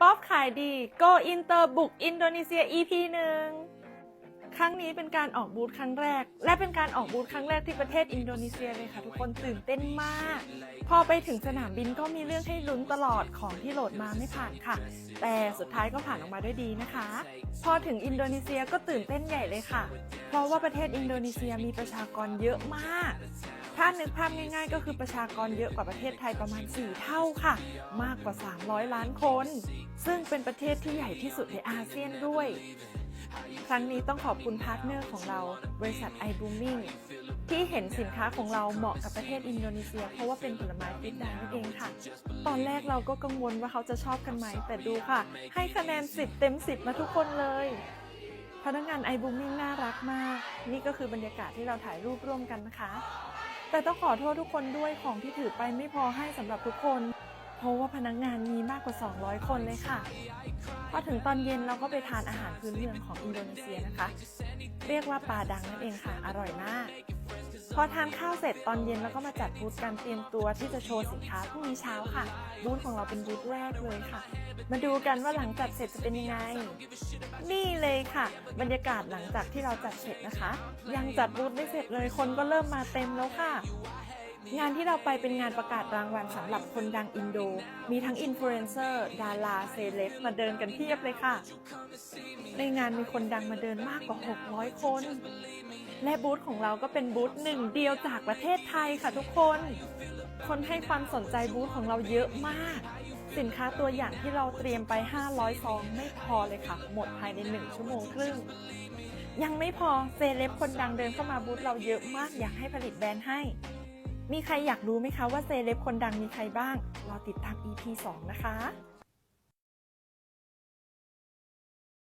ป๊อปขายดี Go Inter บุกอินโดนีเซีย EP หนึ่งครั้งนี้เป็นการออกบูธครั้งแรก และเป็นการออกบูธครั้งแรกที่ประเทศอินโดนีเซียเลยค่ะทุกคนตื่นเต้นมาก พอไปถึงสนามบินก็มีเรื่องให้ลุ้นตลอดของที่โหลดมาไม่ผ่านค่ะ แต่สุดท้ายก็ผ่านออกมาด้วยดีนะคะ พอถึงอินโดนีเซียก็ตื่นเต้นใหญ่เลยค่ะ เพราะว่าประเทศอินโดนีเซียมีประชากรเยอะมาก ถ้านึกภาพง่ายๆ ก็คือประชากรเยอะกว่าประเทศไทยประมาณ 4 เท่าค่ะ มากกว่า 300 ล้านคน ซึ่งเป็นประเทศที่ใหญ่ที่สุดในอาเซียนด้วย ครั้งนี้ต้องขอบคุณพาร์ทเนอร์ของเราบริษัท iBooming ที่เห็นสินค้าของเราเหมาะกับประเทศอินโดนีเซีย เพราะว่าเป็นผลไม้ฟิตดานั่นเองค่ะ ตอนแรกเราก็กังวลว่าเขาจะชอบกันไหมแต่ดูค่ะ ให้คะแนน 10 เต็ม 10 มาทุกคนเลย พนักงานไอบูมิ่งน่ารักมาก นี่ก็คือบรรยากาศที่เราถ่ายรูปร่วมกันนะคะ แต่ต้องขอโทษทุกคนด้วยของที่ถือไปไม่พอให้สำหรับทุกคน เพราะว่าพนักงานมีมากกว่า 200 คนเลยค่ะ พอถึงตอนเย็นเราก็ไปทานอาหารพื้นเมืองของอินโดนีเซียนะคะ เรียกว่าปลาดังนั่นเองค่ะ อร่อยมาก พอทานข้าวเสร็จตอนเย็นเราก็มาจัดบูธการเตรียมตัวที่จะโชว์สินค้าพรุ่งนี้เช้าค่ะ บูธของเราเป็นบูธแรกเลยค่ะ มาดูกันว่าหลังจัดเสร็จจะเป็นยังไง นี่เลยค่ะ บรรยากาศหลังจากที่เราจัดเสร็จนะคะ ยังจัดบูธไม่เสร็จเลยคนก็เริ่มมาเต็มแล้วค่ะงานที่เราไปเป็นงานประกาศรางวัลสำหรับคนดังอินโด มีทั้งอินฟลูเอนเซอร์ดาราเซเลบมาเดินกันเพียบเลยค่ะ ในงานมีคนดังมาเดินมากกว่า 600 คน และบูธของเราก็เป็นบูธหนึ่งเดียวจากประเทศไทยค่ะทุกคน คนให้ความสนใจบูธของเราเยอะมาก สินค้าตัวอย่างที่เราเตรียมไป 500 ซองไม่พอเลยค่ะ หมดภายใน 1 ชั่วโมงครึ่ง ยังไม่พอเซเลบคนดังเดินเข้ามาบูธเราเยอะมากอยากให้ผลิตแบรนด์ให้ มีใครอยากรู้ไหมคะว่าเซเลบคนดังมีใครบ้าง รอติดตาม EP 2 นะคะ